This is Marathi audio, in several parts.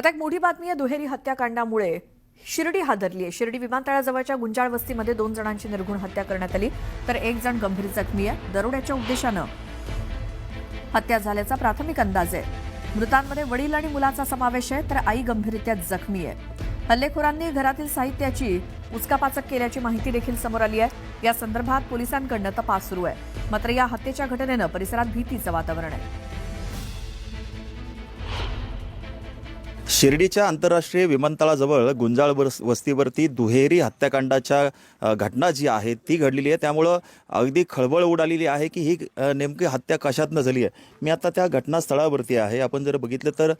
आता एक मोठी बातमी आहे दुहेरी हत्याकांडामुळे. शिर्डी हादरली आहे शिर्डी विमानतळाजवळच्या गुंजाळ वस्तीमध्ये दोन जणांची निर्घुण हत्या करण्यात आली. तर एक जण गंभीर जखमी आहे दरोड्याच्या उद्देशानं. हत्या झाल्याचा प्राथमिक अंदाज आहे. मृतांमध्ये वडील आणि मुलाचा समावेश आहे तर आई गंभीररित्या जखमी आहे. हल्लेखोरांनी घरातील साहित्याची उचकापाचक केल्याची माहिती देखील समोर आली आहे. या संदर्भात पोलिसांकडनं तपास सुरू आहे. मात्र या हत्येच्या घटनेनं परिसरात भीतीचं वातावरण आहे. शिर्डीच्या आंतरराष्ट्रीय विमानतळाजवळ गुंजाळ वस्तीवरती दुहेरी हत्याकांडाच्या घटना जी आहे ती घडलेली आहे. त्यामुळं अगदी खळबळ उडालेली आहे की ही नेमकी हत्या कशातनं झाली आहे? मी आता त्या घटनास्थळावरती आहे. आपण जर बघितलं तर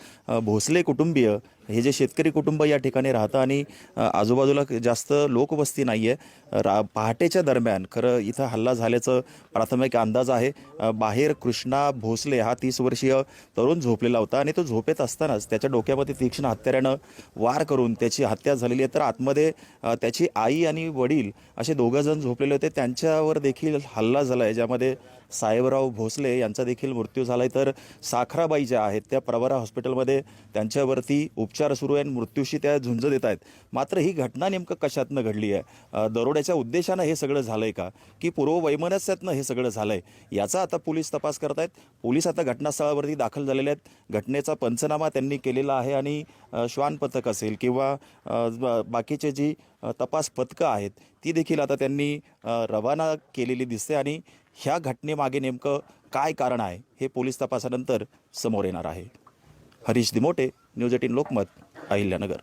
भोसले कुटुंबीय हे जे शेतकरी कुटुंब या ठिकाणी राहतं आणि आजूबाजूला जास्त लोकवस्ती नाही आहे रा पहाटेच्या दरम्यान खरं इथं हल्ला झाल्याचं प्राथमिक अंदाज आहे. बाहेर कृष्णा भोसले हा तीस वर्षीय तरुण झोपलेला होता आणि तो झोपेत असतानाच त्याच्या डोक्यामध्ये तीक्ष्ण हत्याऱ्यानं वार करून त्याची हत्या झालेली आहे. तर आतमध्ये त्याची आई आणि वडील असे दोघं जण झोपलेले होते. त्यांच्यावर देखील हल्ला झाला आहे ज्यामध्ये साहेबराव भोसले यांचा देखील मृत्यू झाला आहे तर साखराबाई ज्या आहेत त्या प्रवरा हॉस्पिटलमध्ये त्यांच्यावरती उपचार सुरू आहे आणि मृत्यूशी त्या झुंज देत आहेत. मात्र ही घटना नेमकं कशातनं घडली आहे? दरोड्याच्या उद्देशानं हे सगळं झालं आहे का? की पूर्ववैमनस्यातनं हे सगळं झालं आहे याचा आता पोलीस तपास करत आहेत पोलीस आता घटनास्थळावरती दाखल झालेले आहेत. घटनेचा पंचनामा त्यांनी केलेला आहे आणि श्वान पथक असेल किंवा बाकीचे जी तपास पथकं आहेत ती देखील आता त्यांनी रवाना केलेली दिसते आणि ह्या घटनेमागे नेमकं काय कारण आहे हे पोलीस तपासानंतर समोर येणार आहे. Harish Dimote news eighteen Lokmat Ahilyanagar.